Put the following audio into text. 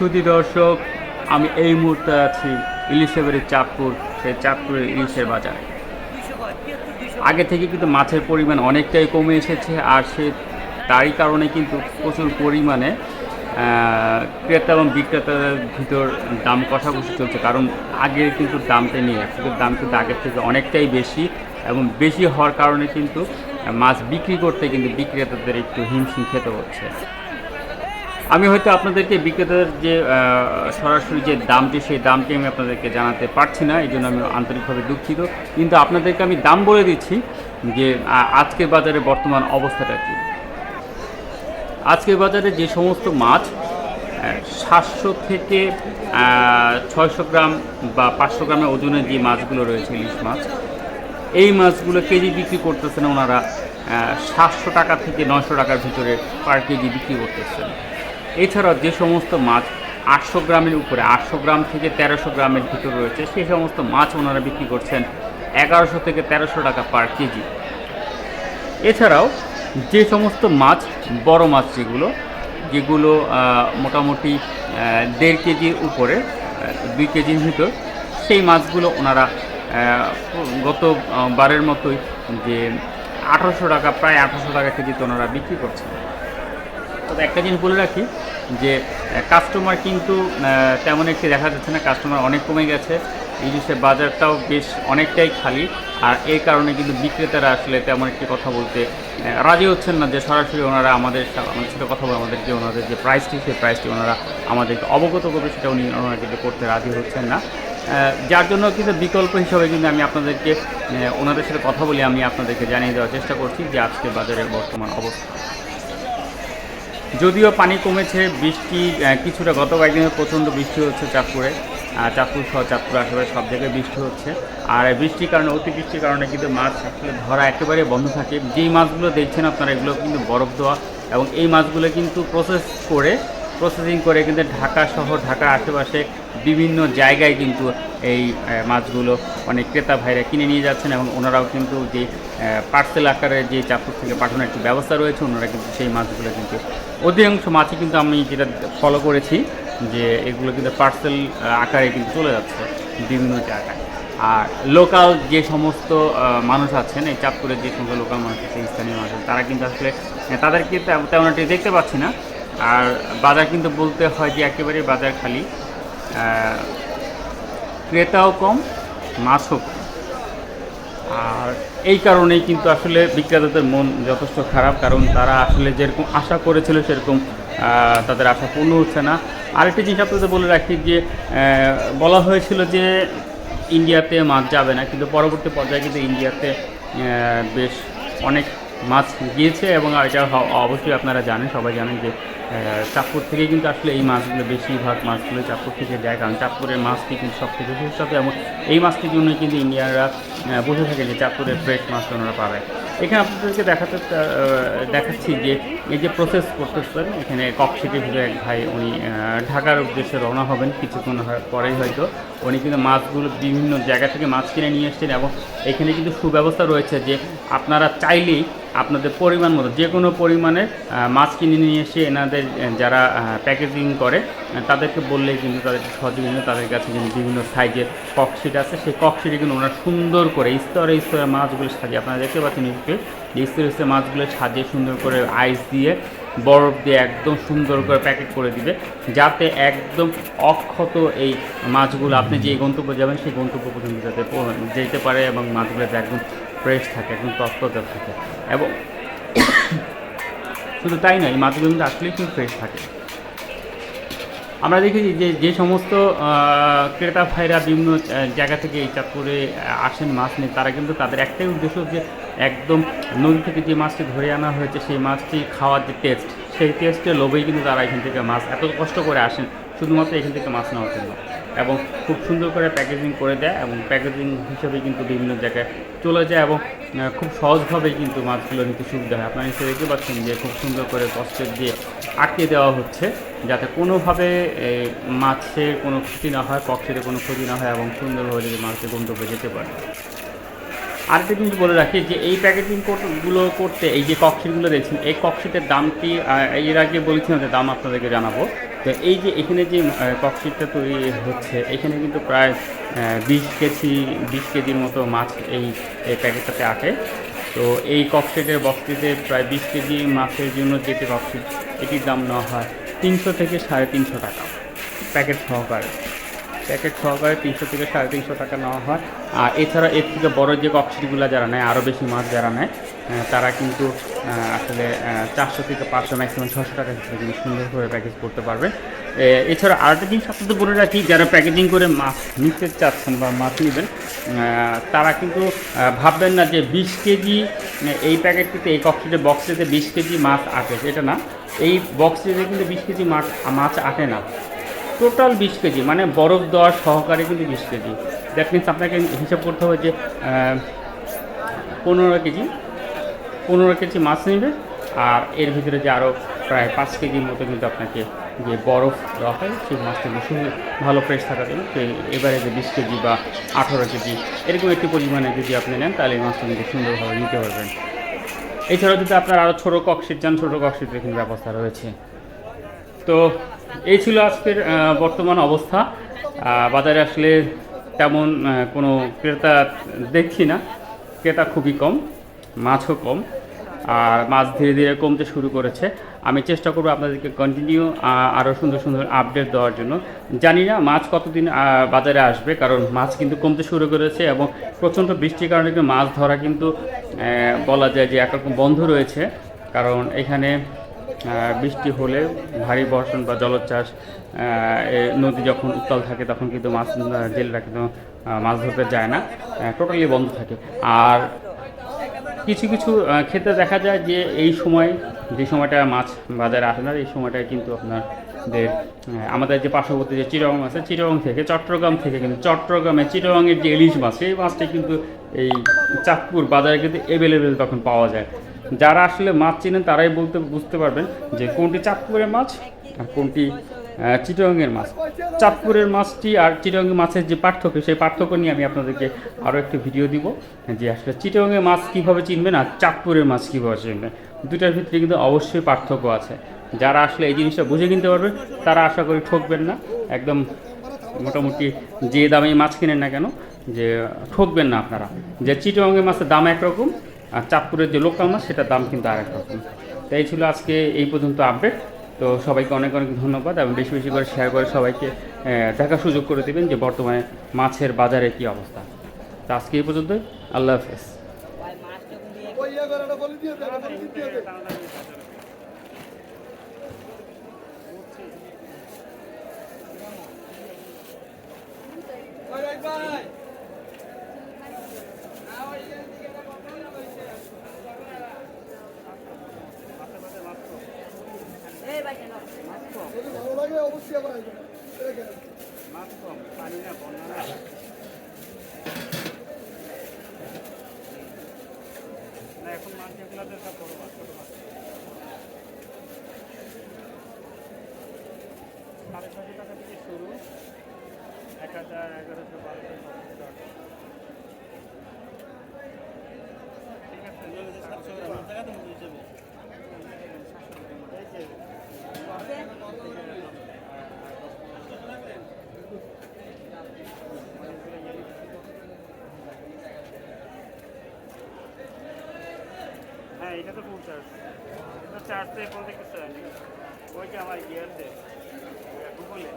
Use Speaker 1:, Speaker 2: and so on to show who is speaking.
Speaker 1: সুধী দর্শক, আমি এই মুহূর্তে আছি ইলিশেবাড়ির চাঁদপুর, সেই চাঁদপুরের ইলিশের বাজারে। আগে থেকে কিন্তু মাছের পরিমাণ অনেকটাই কমে এসেছে, আর সে তারই কারণে কিন্তু প্রচুর পরিমাণে ক্রেতা এবং বিক্রেতাদের ভিতর দাম কষাকষি চলছে। কারণ আগে কিন্তু দামটা নিয়ে আজকের দাম কিন্তু আগের থেকে অনেকটাই বেশি এবং বেশি হওয়ার কারণে কিন্তু মাছ বিক্রি করতে কিন্তু বিক্রেতাদের একটু হিমশিম খেতে হচ্ছে। আমি হয়তো আপনাদেরকে বিক্রেতাদের যে সরাসরি যে দামটি, সেই দামটি আমি আপনাদেরকে জানাতে পারছি না এই জন্য আমি আন্তরিকভাবে দুঃখিত। কিন্তু আপনাদেরকে আমি দাম বলে দিচ্ছি যে আজকের বাজারে বর্তমান অবস্থাটা কী? আজকের বাজারে যে সমস্ত মাছ সাতশো থেকে ছয়শো গ্রাম বা পাঁচশো গ্রামের ওজনের যে মাছগুলো রয়েছে, ইলিশ মাছ, এই মাছগুলো কেজি বিক্রি করতেছেন ওনারা সাতশো টাকা থেকে নয়শো টাকার ভিতরে পার কেজি বিক্রি করতেছেন। এছাড়াও যে সমস্ত মাছ আটশো গ্রামের উপরে, আটশো গ্রাম থেকে তেরোশো গ্রামের ভিতরে রয়েছে, সেই সমস্ত মাছ ওনারা বিক্রি করছেন এগারোশো থেকে তেরোশো টাকা পার কেজি। এছাড়াও যে সমস্ত মাছ, বড় মাছ যেগুলো যেগুলো মোটামুটি দেড় কেজির উপরে দুই কেজির ভিতর, সেই মাছগুলো ওনারা গত বারের মতোই যে আঠারোশো টাকা, প্রায় আঠারোশো টাকা কেজিতে ওনারা বিক্রি করছেন। তবে একটা জিনিস বলে রাখি যে কাস্টমার কিন্তু তেমন একটি দেখা যাচ্ছে না। কাস্টমার অনেক কমে গেছে। ইলিশের বাজারটাও বেশ অনেকটাই খালি। আর এই কারণে কিন্তু বিক্রেতারা আসলে তেমন একটি কথা বলতে রাজি হচ্ছেন না যে সরাসরি ওনারা আমাদের আমাদের সাথে কথা বলে আমাদের যে ওনাদের যে প্রাইসটি সেই প্রাইসটি ওনারা আমাদেরকে অবগত করবে, সেটা উনি ওনারা কিন্তু করতে রাজি হচ্ছেন না। যার জন্য কিন্তু বিকল্প হিসাবে কিন্তু আমি আপনাদেরকে ওনাদের সাথে কথা বলে আমি আপনাদেরকে জানিয়ে দেওয়ার চেষ্টা করছি যে আজকে বাজারের বর্তমান অবস্থা। যদিও পানি কমেছে, বৃষ্টি কিছুটা গত কয়েকদিনে প্রচণ্ড বৃষ্টি হচ্ছে চাঁদপুরে। চাঁদপুর সহ চাঁদপুর আশেপাশে সব জায়গায় বৃষ্টি হচ্ছে। আর বৃষ্টির কারণে, অতিবৃষ্টির কারণে কিন্তু মাছ আসলে ধরা একেবারে বন্ধ থাকে। যেই মাছগুলো দেখছেন আপনারা, এগুলো কিন্তু বরফ দেওয়া এবং এই মাছগুলো কিন্তু প্রসেস করে প্রসেসিং করে কিন্তু ঢাকা শহর ঢাকার আশেপাশে বিভিন্ন জায়গায় কিন্তু এই মাছগুলো অনেক ক্রেতা ভাইরা কিনে নিয়ে যাচ্ছেন এবং ওনারাও কিন্তু যে পার্সেল আকারে যে চাঁদপুর থেকে পাঠানোর একটি ব্যবস্থা রয়েছে, ওনারা কিন্তু সেই মাছগুলো কিন্তু অধিকাংশ মাছই কিন্তু আমি যেটা ফলো করেছি যে এগুলো কিন্তু পার্সেল আকারে কিন্তু চলে যাচ্ছে বিভিন্ন জায়গায়। আর লোকাল যে সমস্ত মানুষ আছেন, এই চাঁদপুরের যে সমস্ত লোকাল মানুষ আছে, স্থানীয় মানুষ তারা কিন্তু আসলে, তাদেরকে তেম- তেমন একটি দেখতে পাচ্ছি না। আর বাজার কিন্তু বলতে হয় যে একেবারে বাজার খালি। ক্রেতাও কম, মাছও কম। আর এই কারণেই কিন্তু আসলে বিক্রেতাদের মন যথেষ্ট খারাপ, কারণ তারা আসলে যেরকম আশা করেছিল সেরকম তাদের আশা পূর্ণ হচ্ছে না। আরেকটি জিনিস আপনাদের বলে রাখি যে বলা হয়েছিল যে ইন্ডিয়াতে মাছ যাবে না, কিন্তু পরবর্তী পর্যায়ে কিন্তু ইন্ডিয়াতে বেশ অনেক মাছ গিয়েছে এবং এটা অবশ্যই আপনারা জানেন, সবাই জানেন যে চাঁদপুর থেকে কিন্তু আসলে এই মাছগুলো বেশিরভাগ মাছগুলো চাঁদপুর থেকে যায় কারণ চাঁদপুরের মাছটি কিন্তু সব থেকে সুস্বাদু এবং এই মাছটির জন্যই কিন্তু ইন্ডিয়ানরা বসে থাকে যে চাঁদপুরের ফ্রেশ মাছ ওনারা পাবে এখানে আপনাদেরকে দেখাতে দেখাচ্ছি যে এই যে প্রসেস করতেছেন, এখানে ককশিটের ভিতরে এক ভাই, উনি ঢাকার উদ্দেশ্যে রওনা হবেন কিছুক্ষণ পরেই হয়তো। উনি কিন্তু মাছগুলো বিভিন্ন জায়গা থেকে মাছ কিনে নিয়ে এসছেন এবং এখানে কিন্তু সুব্যবস্থা রয়েছে যে আপনারা চাইলেই আপনাদের পরিমাণ মতো, যে কোনো পরিমাণে মাছ কিনে নিয়ে এসে এনাদের যারা প্যাকেজিং করে তাদেরকে বললেই কিন্তু তাদের সহযোগিতা তাদের কাছে কিন্তু বিভিন্ন সাইজের ককশিট আছে। সেই ককশিটে কিন্তু ওনারা সুন্দর করে স্তরে স্তরে মাছগুলো সাজিয়ে, আপনারা দেখতে পাচ্ছেন যে স্তরে স্তরে মাছগুলো সাজিয়ে সুন্দর করে আইস দিয়ে, বরফ দিয়ে একদম সুন্দর করে প্যাকেট করে দিবে। যাতে একদম অক্ষত এই মাছগুলো, আপনি যে গন্তব্যে যাবেন, সেই গন্তব্য পর্যন্ত যাতে যেতে পারে এবং মাছগুলো একদম ফ্রেশ থাকে, একদম তৎপরতা থাকে। এবং শুধু তাই নয় মাছগুলো কিন্তু আসলেই কিন্তু ফ্রেশ থাকে। আমরা দেখেছি যে যে সমস্ত ক্রেতা ভাইরা বিভিন্ন জায়গা থেকে এই চাঁদপুরে আসেন মাছ নিয়ে তারা কিন্তু তাদের একটাই উদ্দেশ্য যে একদম নদী থেকে যে মাছটি ধরে আনা হয়েছে, সেই মাছটি খাওয়ার যে টেস্ট সেই টেস্টের লোভেই কিন্তু তারা এখান থেকে মাছ এত কষ্ট করে আসেন, শুধুমাত্র এখান থেকে মাছ নেওয়ার জন্য। এবং খুব সুন্দর করে প্যাকেজিং করে দেয় এবং প্যাকেজিং হিসেবে কিন্তু বিভিন্ন জায়গায় চলে যায় এবং খুব সহজভাবেই কিন্তু মাছগুলো নিতে সুবিধা হয়। আপনারা নিশ্চয়ই দেখতে পাচ্ছেন যে খুব সুন্দর করে কষ্টের দিয়ে আটকে দেওয়া হচ্ছে, যাতে কোনোভাবে মাছের কোনো ক্ষতি না হয়, পক্ষের কোনো ক্ষতি না হয় এবং সুন্দরভাবে যদি মাছের গন্তব্যে যেতে পারে। আরেকটা জিনিস বলে রাখি যে এই প্যাকেজিংগুলো করতে, এই যে ককশিটগুলো দেখছেন, এই ককশিটের দামটি এর আগে বলেছিলাম যে দাম আপনাদেরকে জানাব। তো এই যে এখানে যে ককশিটটা তৈরি হচ্ছে, এখানে কিন্তু প্রায় বিশ কেজি, বিশ কেজির মতো মাছ এই এই প্যাকেটটাতে আটে তো এই ককশিটের বক্সটিতে প্রায় বিশ কেজি মাছের জন্য যেটি ককশিট এটির দাম নেওয়া হয় তিনশো থেকে সাড়ে তিনশো টাকা, প্যাকেট সহকারে। প্যাকেট সহকারে তিনশো থেকে সাড়ে তিনশো টাকা নেওয়া হয়। আর এছাড়া এর থেকে বড় যে ককশিটগুলো যারা নেয় আরও বেশি মাছ যারা নেয় তারা কিন্তু আসলে চারশো থেকে পাঁচশো ম্যাক্সিমাম ছশো টাকা ভিতরে কিন্তু সুন্দর করে প্যাকেজ করতে পারবে। এছাড়া আরেকটা জিনিস আপনাদের বলে রাখি, যারা প্যাকেজিং করে মাছ নিতে চাচ্ছেন বা মাছ নেবেন তারা কিন্তু ভাববেন না যে বিশ কেজি এই প্যাকেটটিতে এই ককশিটের বক্সটিতে বিশ কেজি মাছ আটে এটা না। এই বক্সটিতে কিন্তু বিশ কেজি মাছ মাছ আটে না। টোটাল বিশ কেজি মানে বরফ দেওয়ার সহকারে কিন্তু বিশ কেজি। দ্যাট মিনস আপনাকে হিসাব করতে হবে যে পনেরো কেজি পনেরো কেজি মাছ নেবে, আর এর ভিতরে যে আরও প্রায় পাঁচ কেজির মতো কিন্তু আপনাকে যে বরফ দেওয়া হয়, সেই মাছটা বেশি ভালো ফ্রেশ থাকার জন্য। এবারে যে বিশ কেজি বা আঠারো কেজি, এরকম একটি পরিমাণে যদি আপনি নেন, তাহলে এই মাছটা কিন্তু সুন্দরভাবে নিতে পারবেন। এছাড়াও যদি আপনার আরও ছোটো ককশিট চান ছোটো ককশিটের কিন্তু ব্যবস্থা রয়েছে। তো এই ছিল আজকের বর্তমান অবস্থা। বাজারে আসলে তেমন কোনো ক্রেতা দেখছি না। ক্রেতা খুবই কম, মাছও কম, আর মাছ ধীরে ধীরে কমতে শুরু করেছে। আমি চেষ্টা করব আপনাদেরকে কন্টিনিউ আরও সুন্দর সুন্দর আপডেট দেওয়ার জন্য। জানি না মাছ কতদিন বাজারে আসবে, কারণ মাছ কিন্তু কমতে শুরু করেছে এবং প্রচণ্ড বৃষ্টির কারণে কিন্তু মাছ ধরা কিন্তু বলা যায় যে একরকম বন্ধ রয়েছে। কারণ এখানে বৃষ্টি হলে ভারী বর্ষণ বা জলোচ্ছ্বাস নদী যখন উত্তাল থাকে তখন কিন্তু মাছ জেলেরা কিন্তু মাছ ধরতে যায় না টোটালি বন্ধ থাকে। আর কিছু কিছু ক্ষেত্রে দেখা যায় যে এই সময় যে সময়টা মাছ বাজারে আসে না এই সময়টায় কিন্তু আপনার আহ, আমাদের যে পার্শ্ববর্তী যে চিরং আছে চিরং থেকে চট্টগ্রাম থেকে কিন্তু চট্টগ্রামে চিরঙের যে ইলিশ মাছ সেই মাছটা কিন্তু এই চাঁদপুর বাজারে কিন্তু অ্যাভেলেবেল তখন পাওয়া যায়। যারা আসলে মাছ চিনেন তারাই বলতে বুঝতে পারবেন যে কোনটি চাঁদপুরের মাছ আর কোনটি আহ, চিটাগাংয়ের মাছ। চাঁদপুরের মাছটি আর চিটাগাংয়ের মাছের যে পার্থক্য সেই পার্থক্য নিয়ে আমি আপনাদেরকে আরও একটি ভিডিও দিব যে আসলে চিটাগাংয়ের মাছ কীভাবে চিনবেন আর চাঁদপুরের মাছ কীভাবে চিনবেন। দুটার ভিতরে কিন্তু অবশ্যই পার্থক্য আছে। যারা আসলে এই জিনিসটা বুঝে কিনতে পারবে তারা আশা করি ঠকবেন না। একদম মোটামুটি যে দামে মাছ কিনেন না কেন যে ঠকবেন না আপনারা। যে চিটাগাংয়ের মাছের দাম একরকম আর চাঁদপুরের যে লোকাল মাছ, সেটার দাম কিন্তু আরেক রকম। তো এই ছিল আজকে এই পর্যন্ত আপডেট তো সবাইকে অনেক অনেক ধন্যবাদ এবং বেশি বেশি করে শেয়ার করে সবাইকে দেখার সুযোগ করে দেবেন যে বর্তমানে মাছের বাজারে কী অবস্থা। তো আজকে এই পর্যন্ত আল্লাহ হাফেজ
Speaker 2: ওই ইয়ে করে ওটা বলে দিয়ে দে, ওটা বলে দিয়ে দে। ওই রাইট ভাই। যদি ভালো লাগে অবশ্যই আবার আসবেন। এই দেখেন।
Speaker 1: এখন মাছ যেগুলোতে সব বড় মাছ ছোটো মাছ সাড়ে ছশো টাকা থেকে শুরু এক হাজার এগারোশো বারোশো টাকা ঠিক আছে এই এখানে তো ফুল চার্জ এটা চার্জ দেয় প্রত্যেকটা চার্জ ওইটা আমার ইয়ার দেয় গুগলে